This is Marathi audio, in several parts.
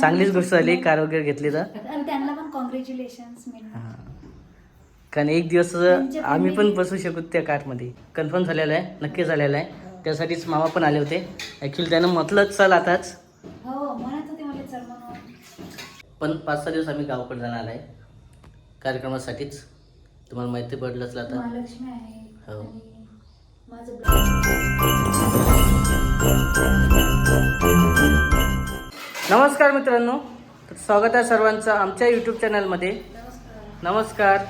चांगलीच गोष्ट झाली कार वगैरे घेतली तर. आणि त्यांना पण कॉंग्रॅच्युलेशन. कारण एक दिवस आम्ही पण बसू शकू त्या कारमध्ये. कन्फर्म झालेलं आहे नक्की झालेलं आहे. त्यासाठीच मामा पण आले होते. ॲक्च्युली त्यानं म्हटलं चल आताच. हो पण पाच सहा दिवस आम्ही गावाकडे जाणार आहे. कार्यक्रमासाठीच. तुम्हाला माहिती पडलंच आता. हो. माझं नमस्कार मित्रांनो. तर स्वागत आहे सर्वांचं आमच्या यूट्यूब चॅनलमध्ये नमस्कार.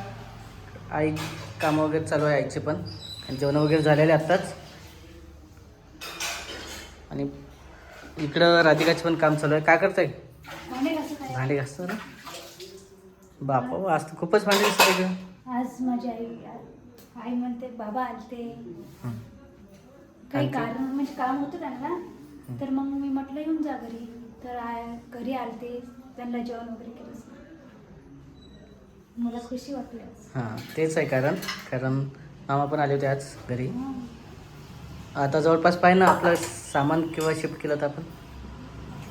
आई कामं वगैरे चालू आहे आईचे पण. आणि जेवण वगैरे झालेले आत्ताच. आणि इकडं राधिकाचे पण काम चालू आहे. काय करताय? भांडे घासतो ना? बापा आज तर खूपच भांडे गं. आज माझी आई आई म्हणते बाबा आलते. काही? कारण म्हणजे काम होतं त्यांना. तर मग मी म्हटलं येऊन जा घरी. तर आ- घरी आलते त्यांना जेवण वगैरे केलं मला खुशी वाटली. हां तेच आहे कारण कारण मामा पण आले होते आज घरी. आता जवळपास पाहिजे ना आपलं सामान किंवा शिफ्ट केलं तर आपण?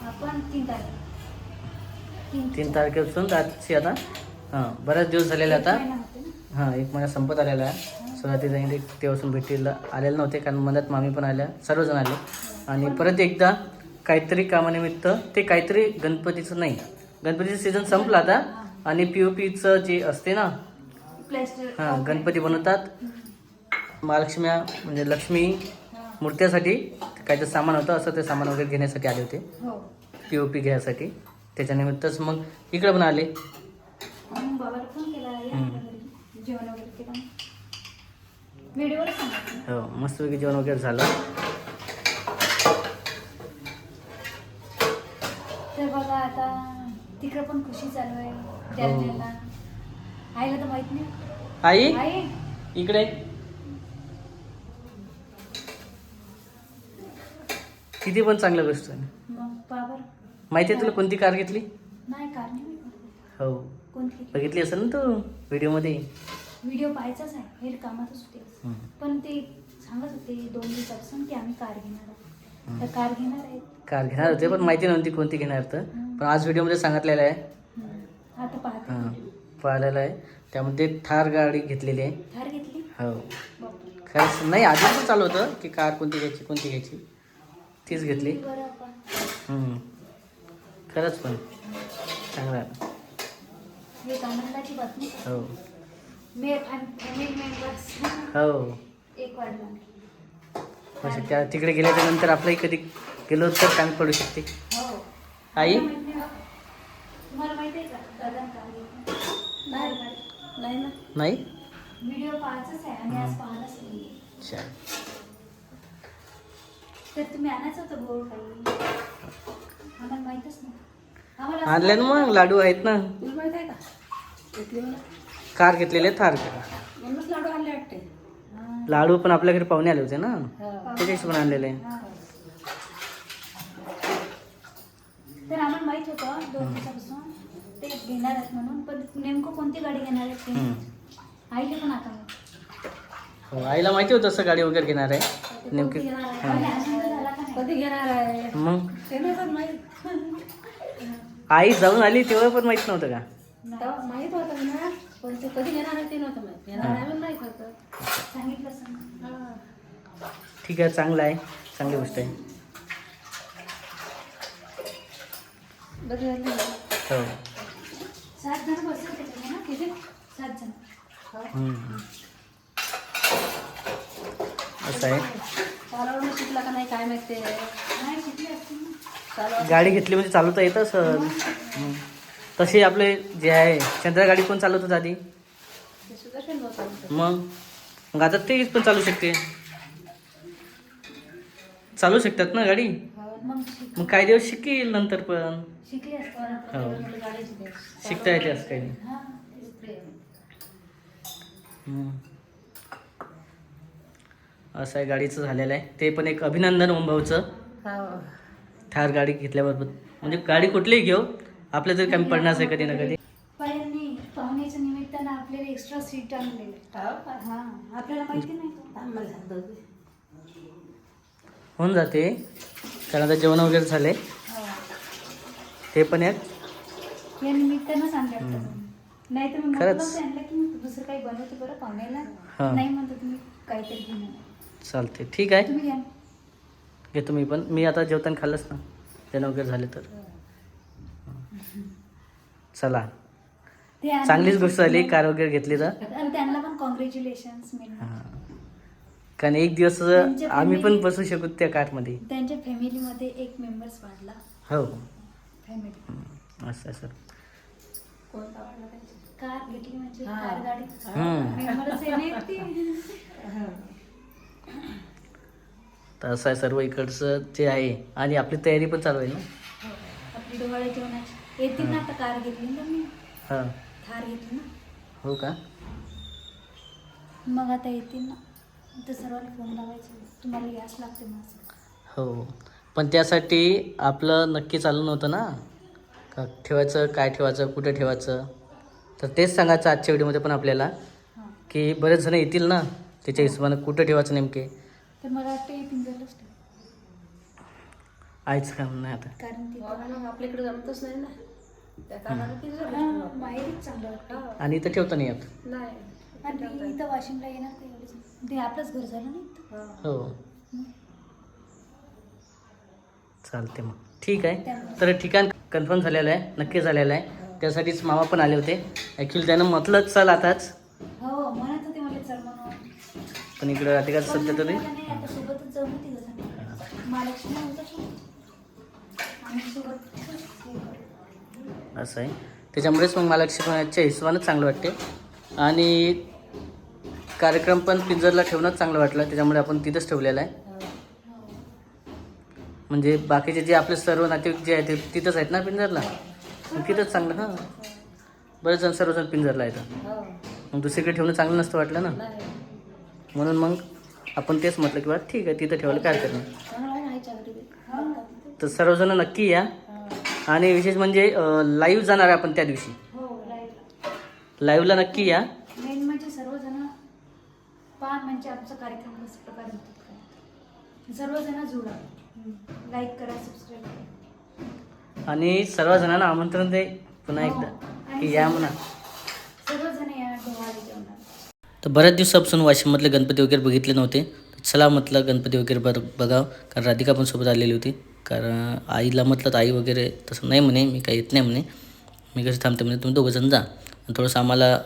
आपण तीन तारीख. तीन तारखेपासून तर आजची आता? हां बरेच दिवस झालेले आता. हां एक महिना संपत आलेला आहे. सुरुवाती जाईन तेव्हापासून भेटीला आलेले नव्हते कारण मदत मामी पण आल्या सर्वजण आले. आणि परत एकदा काहीतरी कामानिमित्त ते काहीतरी गणपतीचं नाही. गणपतीचं सीझन संपला आता. आणि पी ओ पीचं जे असते ना हां गणपती बनवतात. महालक्ष्म्या म्हणजे लक्ष्मी. मूर्त्यासाठी काहीतरी सामान होतं. असं ते सामान वगैरे घेण्यासाठी आले होते. पी ओ पी घ्यायसाठी. त्याच्यानिमित्तच मग इकडं पण आले. हो मस्तपैकी जेवण वगैरे झालं तर बघा आता तिकडं पण खुशी चालू आहे जालन्याला आईला तर माहीत नाही. आई? आई? इकडे. किती पण चांगल्या गोष्ट आहे मग बाबर. माहिती आहे तुला कोणती कार घेतली? नाही कार नाही माहीत. हो. कोणती बघितली असेल ना तू व्हिडिओमध्ये? व्हिडिओ पाहायचाच आहे हे कामातच होते. पण ते सांगत होते दोन दिवसापासून की आम्ही कार घेणार आहोत. तर कार घेणार आहेत कार घेणार होते पण माहिती नव्हती कोणती घेणार तर. पण आज व्हिडिओमध्ये सांगितलेलं आहे. हम्म. आता पाहते. हां पाहिलेलं आहे. त्यामध्ये थार गाडी घेतलेली आहे. कार घेतली? हो. खरंच नाही आधी पण चालू होतं की कार कोणती घ्यायची कोणती घ्यायची. तीच घेतली. खरंच पण. चांगलं हो हो. म्हणजे त्या तिकडे गेल्याच्यानंतर आपल्याही कधी गेलो तर काम पडू शकते. हो. आई? नाही? नाही ना. मग? लाडू आहेत ना? कार घेतलेले थार का म्हणूनच लाडू आणले लाडू पण आपल्या घरी पाहुणे आले होते ना हा. आणलेले हा. तर आम्हाला माहीत होतं दोन दिवसापासून ते घेणार आहेत म्हणून पण नेमकं कोणती गाडी घेणार आहेत ते हम्म. आईला पण आता माहीत. हो आईला माहिती होतं असं गाडी वगैरे घेणार आहे नेमकी? हां. कधी घेणार आहे मग ते नाही पण माहीत आई जाऊन आली तेव्हा पण माहीत नव्हतं का माहीत होतं ना पण ते कधी घेणार आहे ते नव्हतं माहीत. घेणार आहे माहीत होतं सांगितलं सांग ठीक आहे चांगलं आहे. चांगली गोष्ट आहे. हो. सात जण बसले त्याच्यामध्ये ना किती? सात जण. हम्म. असं आहे. चालवणं शिकला का नाही काय माहिती नाही शिकले असतील गाडी घेतली म्हणजे चालवता येतं सर. तशी आपले जे आहे चंद्रा गाडी कोण चालवत होतं आधी ते मग? मग आता तेच पण चालू शकते. चालू शकतात ना गाडी? मग शिक. मग काही दिवस शिकेल नंतर पण. हो. शिकता येते असं काही. हा ते. असं आहे गाडीचं झालेलं आहे. ते पण एक अभिनंदन ओमभाऊचं हो. थार गाडी घेतल्याबरोबर. म्हणजे गाडी कुठलीही घेऊ आपल्या तरी कमी पडणार आहे कधी ना कधी. पाहुण्याच्या निमित्तानं आपल्याला एक्स्ट्रा सीट आणले हा आपल्याला माहिती नाही होऊन जाते. कारण आता जेवण वगैरे झाले. हो. ते पण आहेत. या निमित्तानं सांगायचं नाही तर मग की मग दुसरं काही बनवते बरं. पाहुण्याला? नाही म्हणतो तुम्ही काहीतरी घेऊन. चालते ठीक आहे. तुम्ही घ्या. घेतो मी पण. मी आता जेवताना खाल्लंच ना. जेवण वगैरे झाले तर. चला. ते आणि- चांगलीच गोष्ट झाली कार वगैरे घेतली तर. आणि त्यांना पण हां. कारण एक दिवस आम्ही पण family- बसू शकू त्या कारमध्ये. त्यांच्या फॅमिलीमध्ये एक मेंबर्स वाढला. हो. फॅमिली असं असं. कोणता वाढला त्यांची कार घेतली म्हणजे कार गाडी. हम्म. मेंबरच आहे ना ती. तर असं आहे सर्व इकडचं जे आहे आणि आपली तयारी पण चालू आहे ना? हो. आपली डोहाळे जेवणाची. येतील ना आता कार घेतली ना मी. हां. थार घेतली ना. हो का? मग आता येतील ना. तर सर्वांना फोन लावायचे तुम्हाला याच लागते माझं. हो. पण त्यासाठी आपलं नक्की चालू नव्हतं ना? का ठेवायचं काय ठेवायचं कुठे ठेवायचं? तर तेच सांगायचं आजच्या व्हिडिओमध्ये पण आपल्याला. हां. की बरेच जण येतील ना? त्याच्या हिशोबानं कुठं ठेवायचं नेमके? तर मला वाटतं येतील आयचं काम नाही आता. कारण ती आपल्याकडे जमतच नाही ना. त्या हां, चांगलं वाटतं. आणि इथं ठेवता नाही येत. नाही. आणि इथं वाशिमला येणार का एवढेच. ते आपलंच घर झालं ना इथं. हो. हं. चालते मग. ठीक आहे. तर ठिकाण कन्फर्म झालेलं आहे. नक्की झालेलं आहे. त्यासाठीच मामा पण आले होते. ॲक्च्युली त्यानं म्हटलं चल आताच. हो म्हणत होते मला चल म्हणून. पण इकडं सध्या तरी पण नाही, आता सोबतच जाऊ ना तिघं जण. महालक्ष्मी होता सोबत. आम्ही सोबत हे करू. असं आहे. त्याच्यामुळेच मग मला शिकवण्याच्या हिशोबानंच चांगलं वाटते. आणि कार्यक्रम पण पिंजरला ठेवणंच चांगलं वाटलं. त्याच्यामुळे आपण तिथंच ठेवलेलं आहे. म्हणजे बाकीचे जे आपले सर्व नातेवाईक जे आहेत ते तिथंच आहेत ना पिंजरला? मग तिथंच चांगलं हां बरेच जण सर्वजण पिंजरला आहेत. मग दुसरीकडे ठेवणं चांगलं नसतं वाटलं ना? म्हणून मग आपण तेच म्हटलं की बा ठीक आहे तिथं ठेवायला काय हरकत नाही तर सर्वजण नक्की या. आणि विशेष म्हणजे लाईव्ह जाणार आहे आपण त्या दिवशी. हो लाइट लाईव्हला नक्की या. मेन म्हणजे सर्वजण पहा म्हणजे आमचा कार्यक्रम कशा प्रकारे होतो. काय. सर्वजण जुळा लाईक करा सबस्क्राईब करा. आणि सर्व जणांना आमंत्रण दे पुन्हा एकदा की या म्हणा. सर्वजण या तर बऱ्याच दिवसापासून वाशिममधले गणपती वगैरे बघितले नव्हते. चला म्हटलं गणपती वगैरे बघ बघावं कारण राधिका पण सोबत आलेली होती. कारण आईला म्हटलं तर आई वगैरे तसं नाही म्हणे मी काही येत नाही म्हणे. मी कसं थांबते म्हणे तुम्ही दोघंजण जा. आणि थोडंसं आम्हाला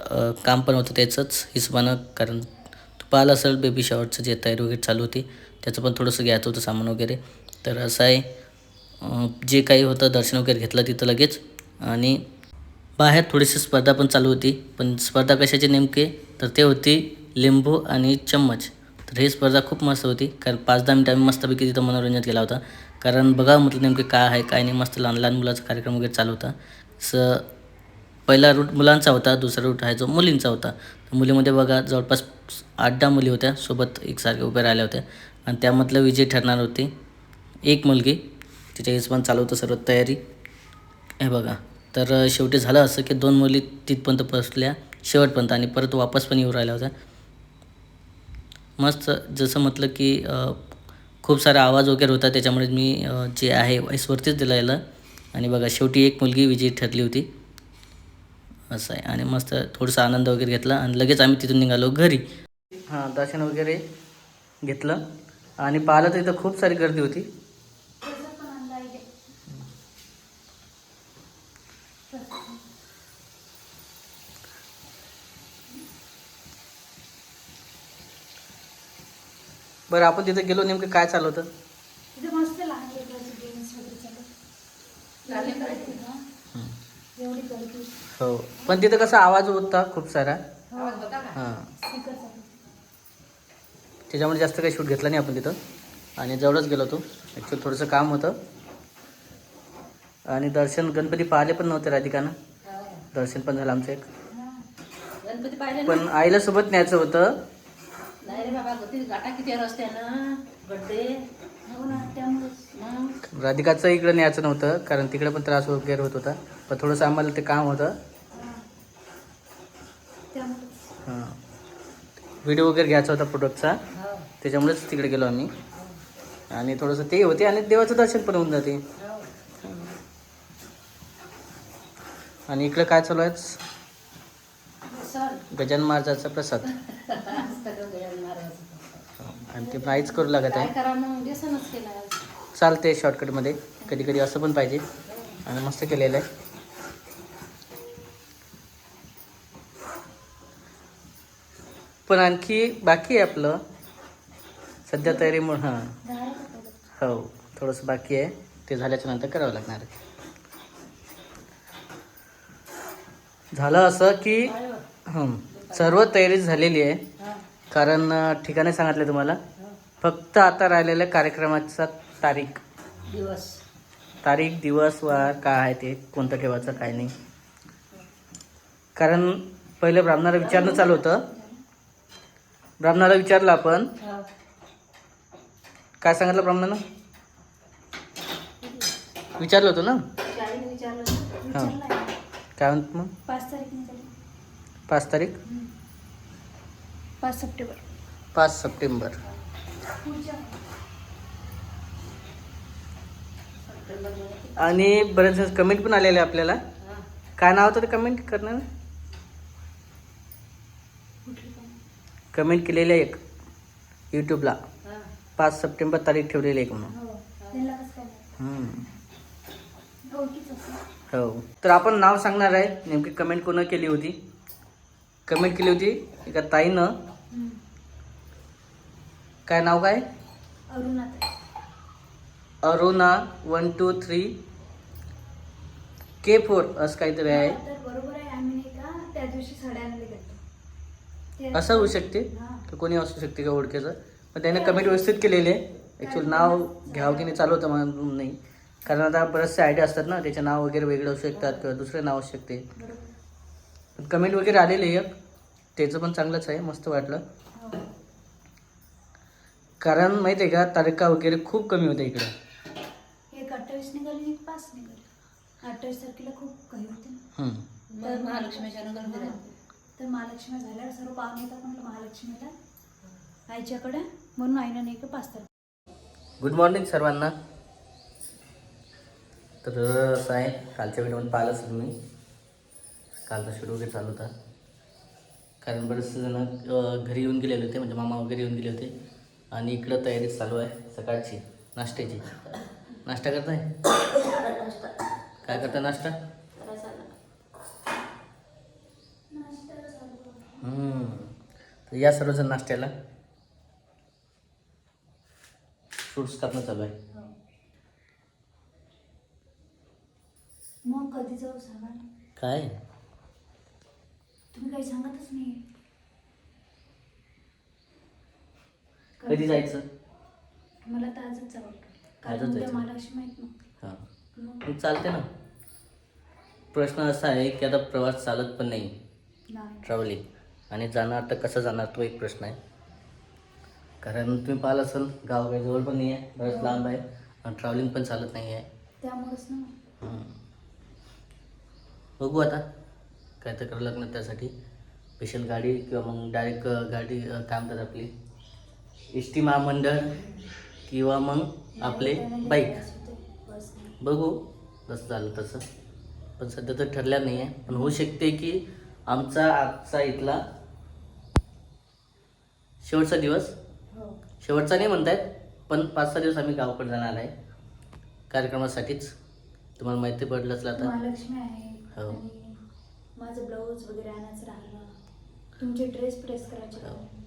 काम पण होतं त्याचंच हिशोबानं कारण तू पाहिलं असेल बेबी शॉवरचं जे तयारी वगैरे चालू होती त्याचं पण थोडंसं घ्यायचं होतं सामान वगैरे. तर असं आहे जे काही होतं दर्शन वगैरे घेतलं तिथं लगेच. आणि बाहेर थोडीशी स्पर्धा पण चालू होती पण स्पर्धा कशाची नेमके? तर ते होती लिंबू आणि चम्मच. तर ही स्पर्धा खूप मस्त होती कारण पाच दहा मिनिटं आम्ही मस्तपैकी तिथं मनोरंजन केला होता. कारण बघा म्हटलं नेमके काय आहे काय नाही मस्त लहान लहान मुलाचा कार्यक्रम वगैरे चालू होता. स पहिला रूट मुलांचा होता दुसरा रूट आहे जो मुलींचा होता. तर मुलीमध्ये बघा जवळपास आठ दहा मुली होत्या सोबत एकसारख्या उभ्या राहिल्या होत्या. आणि त्यामधलं विजय ठरणार होती. एक मुलगी तिच्या हिशोबाने चालू होतं सर्व तयारी. हे बघा तर शेवटी झालं असं की दोन मुली तिथपर्यंत पोचल्या शेवटपर्यंत आणि परत वापस पण येऊ राहिल्या होत्या. मस्त जसं म्हटलं की खूप सारा आवाज वगैरे होता त्याच्यामुळे मी जे आहे वॉईसवरतीच दिलं याला आणि बघा शेवटी एक मुलगी विजयी ठरली होती. असं आहे. आणि मस्त थोडासा आनंद वगैरे घेतला आणि लगेच आम्ही तिथून निघालो घरी. हां दर्शन वगैरे घेतलं. आणि पाहिलं तर इथं खूप सारी गर्दी होती त्याचं पण अंदाज आहे. बरं आपण तिथं गेलो नेमकं काय चालू होतं? तिथे मस्त लहान लेकराचे गेम्स वगैरे चालू. लहान लेकराचे? हा. एवढी गर्दी. हो. पण तिथं कसा आवाज होता खूप सारा. आवाज होता का? हां. चालू त्याच्यामुळे जास्त काही शूट घेतला नाही आपण तिथं. आणि जवळच गेलो होतो. ॲक्च्युली थोडंसं काम होतं. आणि दर्शन गणपती पाहिले पण नव्हते राधिकानं. हा. दर्शन पण झालं आमचं एक. हा. पण आईला सोबत न्यायचं होतं. नाही रे बाबा गती गाठा किती रस्त्यानं? बड्डे हो ना त्यामुळे मग? राधिकाचं इकडं न्यायचं नव्हतं कारण तिकडे पण त्रास वगैरे होत होता. पण थोडंसं आम्हाला ते काम होतं. त्यामुळे. हां. व्हिडिओ वगैरे घ्यायचा होता प्रोडक्टचा हो. त्याच्यामुळेच तिकडे गेलो आम्ही. आणि थोडंसं ते होते आणि देवाचं दर्शन पण होऊन जाते. हो. आणि इकडं काय चालू आहे? सण गजान महाराजाचा प्रसाद. आणि ते आईच करू लागत आहे. चालते शॉर्टकटमध्ये कधी कधी असं पण पाहिजे. आणि मस्त केलेलं आहे. पण आणखी बाकी आहे आपलं. सध्या तयारी म्हणून हां? हो थोडंसं बाकी आहे. ते झाल्याच्यानंतर करावं लागणार आहे. झालं असं की सर्व तयारी झालेली आहे. हा, कारण ठिकाणे सांगितले तुम्हाला. हा. फक्त आता राहिलेल्या कार्यक्रमाचा तारीख. दिवस. तारीख दिवस वार काय आहे ते कोणतं ठेवायचं काय नाही. कारण पहिले ब्राह्मणाला विचारणं चालू होतं. ब्राह्मणाला विचारलं आपण. हा. काय सांगितलं ब्राह्मणानं? विचारलं होतं ना? आहे. काय म्हणत मग? पाच तारीख? पाच सप्टेंबर. पाच सप्टेंबर. आणि बरेच कमेंट पण आलेले आपल्याला. काय नाव होतं ते कमेंट करणार? कमेंट केलेलं एक. यूट्यूबला. पाच सप्टेंबर तारीख ठेवलेली एक म्हणून. हो. हो. तर आपण नाव सांगणार आहे. नेमकी कमेंट कोण केली होती? कमेंट केली होती एका ताईनं. काय नाव काय? Aruna one two three. K four असं काहीतरी आहे. तर बरोबर आहे आम्ही नाही का त्या दिवशी साड्या आणले गेलो ते- असं होऊ शकते. हा. तर कोणी असू शकते का ओळखीचं? पण त्याने कमेंट व्यवस्थित केलेली. आहे ॲक्च्युअली नाव घ्यावं की नाही चालू होतं म्हणून नाही. कारण आता बरेचसे आयडिया असतात ना त्याचे नाव वगैरे वेगळे असू शकतात किंवा दुसरे नाव असू शकते. बरोबर. कमेंट वगैरे आलेले आहे एक त्याचं पण चांगलंच आहे मस्त वाटलं. कारण माहिती आहे का तारखा वगैरे खूप कमी होत्या इकडे. एक अठ्ठावीस निघाली एक पाच निघाली. अठ्ठावीस तारखेला खूप होते. मग महालक्ष्मीच्या नगर. तर महालक्ष्मी झाल्यावर सर्व पाहुणे येतात म्हटलं महालक्ष्मीला. आईच्याकडे. म्हणून आईनं नाही का पाच तारखे. गुड मॉर्निंग सर्वांना. तर असं आहे कालच्या व्हिडिओमध्ये पाहिलंच तुम्ही. कालचा शेड्यूल वगैरे चालू होता. कारण बरेचसे जण घरी येऊन गेलेले होते म्हणजे मामा वगैरे येऊन गेले होते. आणि इकडं तयारी चालू आहे सकाळची नाश्त्याची. नाश्ता करताय? काय करता नाश्ता? हम्म. तर या सर्वजण नाश्त्याला? फ्रुट्स कापणं चालू आहे. मग कधी जाऊ सांगा. काय? तुम्ही काही सांगतच नाही कधी जायचं? मला तर आजच जावं वाटतं. कारण आजच उद्या जायचं. हां. मग? मग चालते ना. प्रश्न असा आहे की आता प्रवास चालत पण नाही. नाही. ट्रॅव्हलिंग आणि जाणार तर कसं जाणार तो एक प्रश्न आहे. कारण तुम्ही पाहिलं असेल गाव काही जवळ पण नाही आहे बरंच लांब आहे आणि ट्रॅव्हलिंग पण चालत नाही आहे त्यामुळेच ना. हम्म. बघू आता. काय तर करावं लागणार त्यासाठी. स्पेशल गाडी किंवा मग डायरेक्ट गाडी अं, काय म्हणतात आपली. एस टी महामंडळ किंवा मग आपले बाईक. बघू जसं झालं तसं. पण सध्या तर ठरल्या नाही आहे पण होऊ शकते की आमचा आजचा इथला शेवटचा दिवस. हो. शेवटचा नाही म्हणतायत पण पाच सहा दिवस आम्ही गावाकडे जाणार आहे. कार्यक्रमासाठीच. तुम्हाला माहिती पडलंच आता. हो. माझं ब्लाऊज वगैरे आणायचं राहिलं तुमचे ड्रेस प्रेस करायचे हो. राहिले.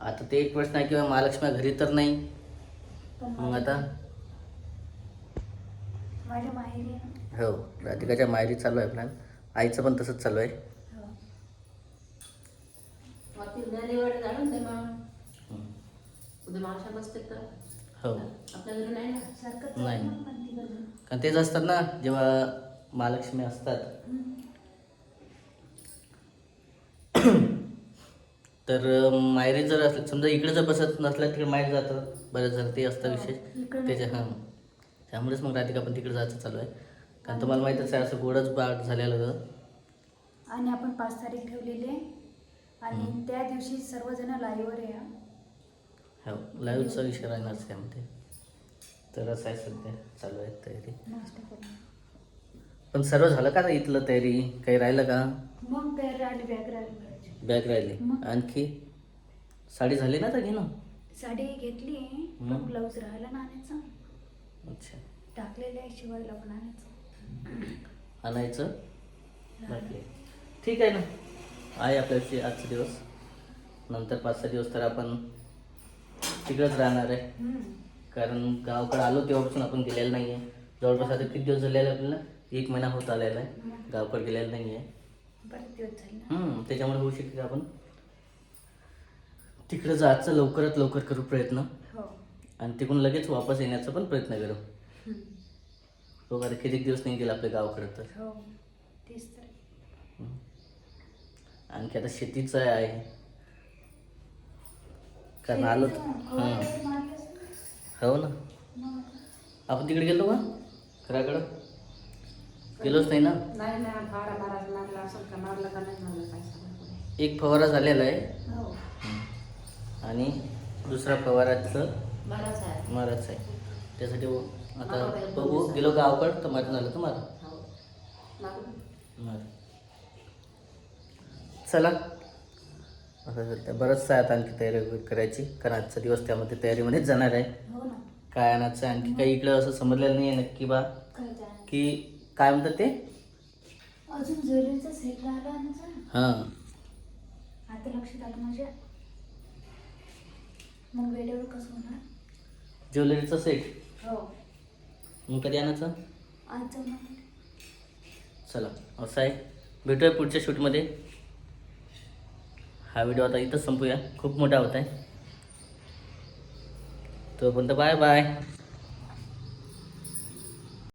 आता ते एक प्रश्न आहे किंवा महालक्ष्मी घरी तर नाही पण मग आता माझ्या माहेरी आहे ना. हो राधिकाच्या माहेरी चालू आहे प्लॅन आईचं पण तसंच चालू आहे हो. मग ती नदीवाडी जाणून ते मग हम्म. उद्या मावशा बसते तर हो आपल्या घरी नाही ना सारखंच नाही. चालू ना पण तिघं जण. कारण तेच असतात ना जेव्हा महालक्ष्मी असतात हम्म. तर अं, माहेरी जर असलं समजा इकडे जर बसत नसलं तिकडे माहेर जातं. बरेच जण ते असतं विशेष. इकडं त्याच्या हां. त्यामुळेच मग राधिका पण तिकडे जायचं चालू आहे. कारण तुम्हाला माहीतच आहे असं गोडच बाट झालेलं होतं आणि आपण पाच तारीख ठेवलेली आहे. आणि. त्या दिवशी सर्वजण लाईव्हवर या. हो लाईव्हचा विषय राहणारच त्यामध्ये तर असं आहे सध्या चालू आहे तयारी. पण सर्व झालं का इथलं तयारी? काही राहिलं का? मग तयार राहिली बॅग राहिली बॅग राहिली. मग? आणखी? साडी झाली ना तर घे ना साडी घेतली मग? पण ब्लाऊज राहिला ना आणायचा. अच्छा. टाकलेलं आहे शिवायला पण आणायचं. आणायचं? बाकी. ठीक आहे ना. आहे आपल्याशी आजचा दिवस. नंतर पाच सहा दिवस तर आपण तिकडंच राहणार आहे. हम्म. कारण गावाकडे आलो तेव्हापासून आपण गेलेलं नाही आहे जवळपास आता किती दिवस झालेले आहे आपल्याला? एक महिना होत आलेला आहे. गावाकडे गेलेलं नाही आहे बरेच दिवस झाले ना. हम्म, त्याच्यामुळे होऊ शकते की आपण. तिकडं जायचं लवकरात लवकर करू प्रयत्न. हो. आणि तिकडून लगेच वापस येण्याचा पण प्रयत्न करू. हम्म. बघ आता किती दिवस नाही गेला आपल्या गावाकडे तर. हो तेच तर. हम्म. आणखी आता शेतीचं आहे. कारण आलो हम्म. हो ना. आपण तिकडे गेलो का? घराकडं? गेलोच नाही ना? नाही नाही फारा मारा मारला असं का मारला का नाही मारला काय सांगा एक फवारा झालेला आहे. हो. आणि दुसरा फवाराचं बराच आहे. मारायचं आहे त्यासाठी व- आता बघू. गेलो गावाकडं तर मारून झालं तर मारा. हो. मार. चला. आता सध्या बरंचसं आहे आता आणखी तयारी वगैरे करायची. कारण आजचा दिवस त्यामध्ये तयारीमध्येच जाणार आहे. हो ना. काय आणायचं? आहे, आणखी काही इकडं असं समजलेलं नाही आहे नक्की बा. काय की काय म्हणतात ते? अजून ज्वेलरीचा सेट राहिला हां. आता लक्षात आलं माझ्या. मग वेळेवर कसं होणार? ज्वेलरीचं सेट? हो. मग कधी आणायचं? आज ना चला असं आहे. भेटूया पुढच्या शूटमध्ये. हा व्हिडिओ आता इथंच संपूया. खूप मोठा होत आहे. तोपर्यंत बाय बाय.